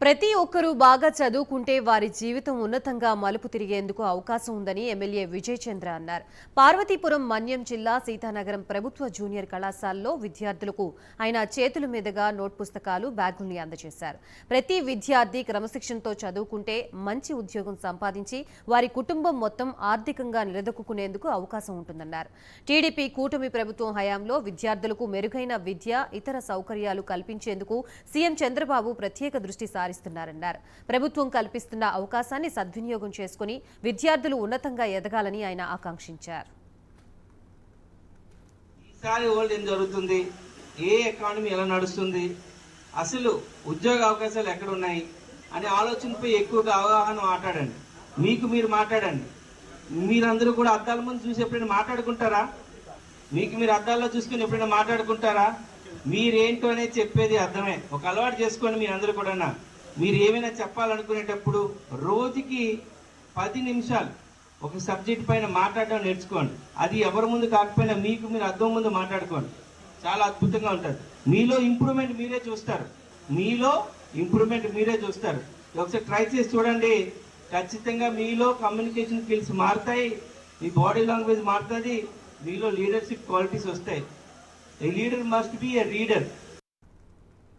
ప్రతి ఒక్కరూ బాగా చదువుకుంటే వారి జీవితం ఉన్నతంగా మలుపు తిరిగేందుకు అవకాశం ఉందని ఎమ్మెల్యే విజయ్ చంద్ర అన్నారు. పార్వతీపురం మన్యం జిల్లా సీతానగరం ప్రభుత్వ జూనియర్ కళాశాలలో విద్యార్థులకు ఆయన చేతుల మీదుగా నోట్ పుస్తకాలు బ్యాగుల్ని అందజేశారు. ప్రతి విద్యార్థి క్రమశిక్షణతో చదువుకుంటే మంచి ఉద్యోగం సంపాదించి వారి కుటుంబం మొత్తం ఆర్థికంగా నిలదొక్కునేందుకు అవకాశం ఉంటుందన్నారు. టీడీపీ కూటమి ప్రభుత్వం హయాంలో విద్యార్థులకు మెరుగైన విద్య ఇతర సౌకర్యాలు కల్పించేందుకు సీఎం చంద్రబాబు ప్రత్యేక దృష్టి సారి సారిస్తున్నారన్నారు ప్రభుత్వం కల్పిస్తున్న అవకాశాన్ని సద్వినియోగం చేసుకుని విద్యార్థులు ఉన్నతంగా ఎదగాలని ఆయన ఆకాంక్షించారు. ఈసారి ఏం జరుగుతుంది? ఏ ఎకానమీ ఎలా నడుస్తుంది? అసలు ఉద్యోగ అవకాశాలు ఎక్కడ ఉన్నాయి? అనే ఆలోచనపై ఎక్కువగా అవగాహన మాట్లాడండి. మీకు మీరు మాట్లాడండి. మీరందరూ కూడా అద్దాల ముందు చూసి ఎప్పుడైనా మాట్లాడుకుంటారా? మీకు మీరు అద్దాల్లో చూసుకుని ఎప్పుడైనా మాట్లాడుకుంటారా? మీరేంటో అనేది చెప్పేది అర్థమే. ఒక అలవాటు చేసుకోండి మీరు అందరూ కూడా మీరు ఏమైనా చెప్పాలనుకునేటప్పుడు రోజుకి పది నిమిషాలు ఒక సబ్జెక్ట్ పైన మాట్లాడడం నేర్చుకోండి. అది ఎవరి ముందు కాకపోయినా మీకు మీరు అద్దం ముందు మాట్లాడుకోండి. చాలా అద్భుతంగా ఉంటుంది. మీలో ఇంప్రూవ్మెంట్ మీరే చూస్తారు. మీలో ఇంప్రూవ్మెంట్ మీరే చూస్తారు. ఒకసారి ట్రై చేసి చూడండి. ఖచ్చితంగా మీలో కమ్యూనికేషన్ స్కిల్స్ మారుతాయి. మీ బాడీ లాంగ్వేజ్ మారుతుంది. మీలో లీడర్షిప్ క్వాలిటీస్ వస్తాయి. A leader must be a reader.